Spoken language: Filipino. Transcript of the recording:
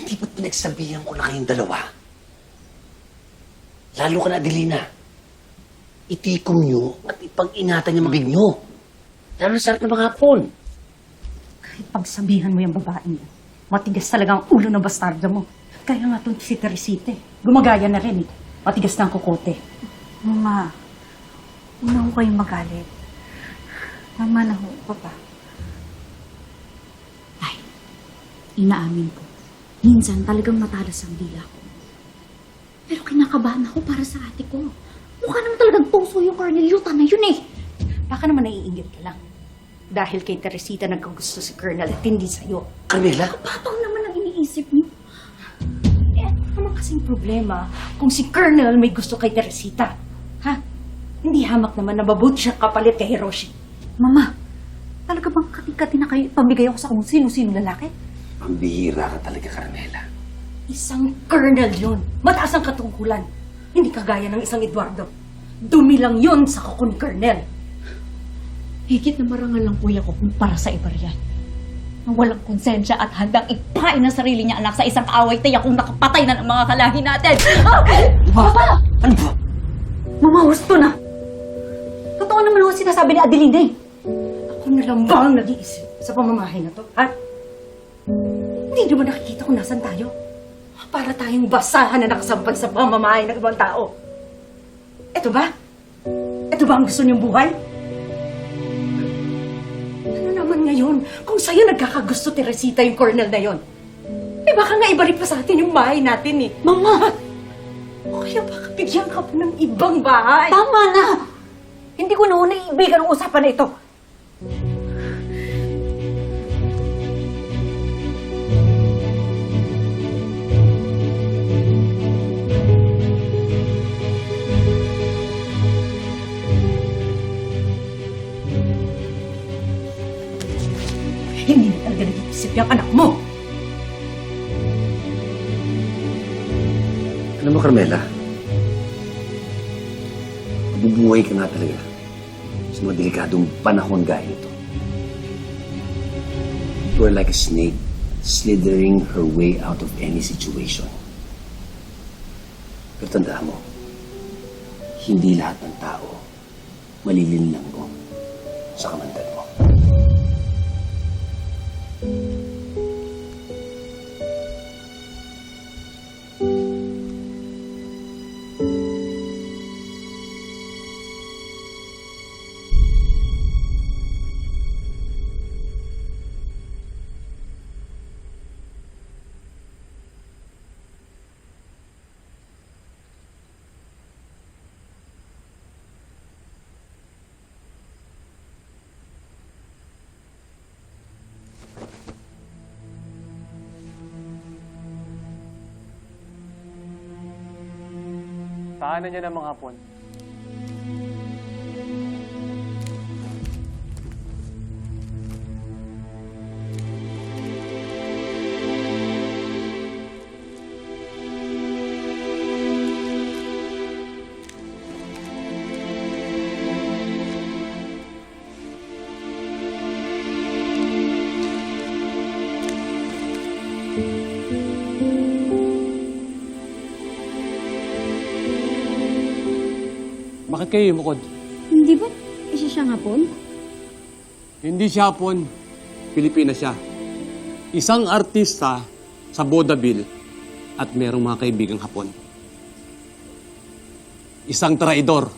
Hindi ba't pinagsabihan ko na kayong dalawa? Lalo ka na, Adelina. Itikom nyo at ipag-ingatan yung mabig nyo. Lalo na sa harap ng mga hapon. Kahit pagsabihan mo yung babaeng yan, matigas talaga ang ulo ng bastardo mo. Kaya nga itong si Teresite, gumagaya na rin eh. Matigas na ang kukote. Mama, una ko kayong magalit. Mama na ho, papa. Ay, inaamin ko. Minsan talagang matalas ang dila ko. Pero kinakabahan ako para sa ate ko. Mukha naman talagang puso yung Corneliuta na yun eh. Baka naman naiingit ka lang. Dahil kay Teresita nagkagusto si Colonel at hindi sa'yo. Carmela, Patong naman ang iniisip niyo. Eh, ano naman kasing problema kung si Colonel may gusto kay Teresita? Ha? Hindi hamak naman na babut siya kapalit kay Hiroshi. Mama, talaga bang kati-kati na kayo pamigay ako sa kung sino-sino lalaki? Pambihira ka talaga, Carmela. Isang Colonel yun. Mataas ang katungkulan. Hindi kagaya ng isang Eduardo. Dumi lang yun sa kuko ni Colonel. Higit na marangal lang kuya ko para sa iba riyan. Na walang konsensya at handang ipain ang sarili niya anak sa isang kaaway tayo kung nakapatay na ng mga kalahi natin. Ah! Papa! Ano ba? Mama, husto na! Totoo naman ako sinasabi ni Adeline eh. Ako na lang ba ang nag-iisip sa pamamahay na to, ha? Hindi naman nakikita kung nasan tayo. Para tayong basahan na nakasampag sa pamamahay ng ibang tao. Ito ba? Ito ba ang gusto niyong buhay? Ano naman ngayon kung sa'yo nagkakagusto Teresita yung Colonel na yon? Eh baka nga ibalik pa sa atin yung bahay natin eh. Mama! O kaya baka bigyan ka pa ng ibang bahay. Tama na! Hindi ko na una iibigan ang usapan na ito. Nag-iisip yung anak mo. Alam mo, Carmela, mabubuhay ka nga talaga sa mga delikadong panahon gaya nito. You are like a snake slithering her way out of any situation. Pero tandaan mo, hindi lahat ng tao malilinlang mo sa kamandan mo. Tahanan niya ng mga hapon. Bakit kayo yumukod? Hindi ba? Isa siya nga po? Hindi siya Hapon. Pilipina siya. Isang artista sa vaudeville at merong mga kaibigang Hapon. Isang traidor.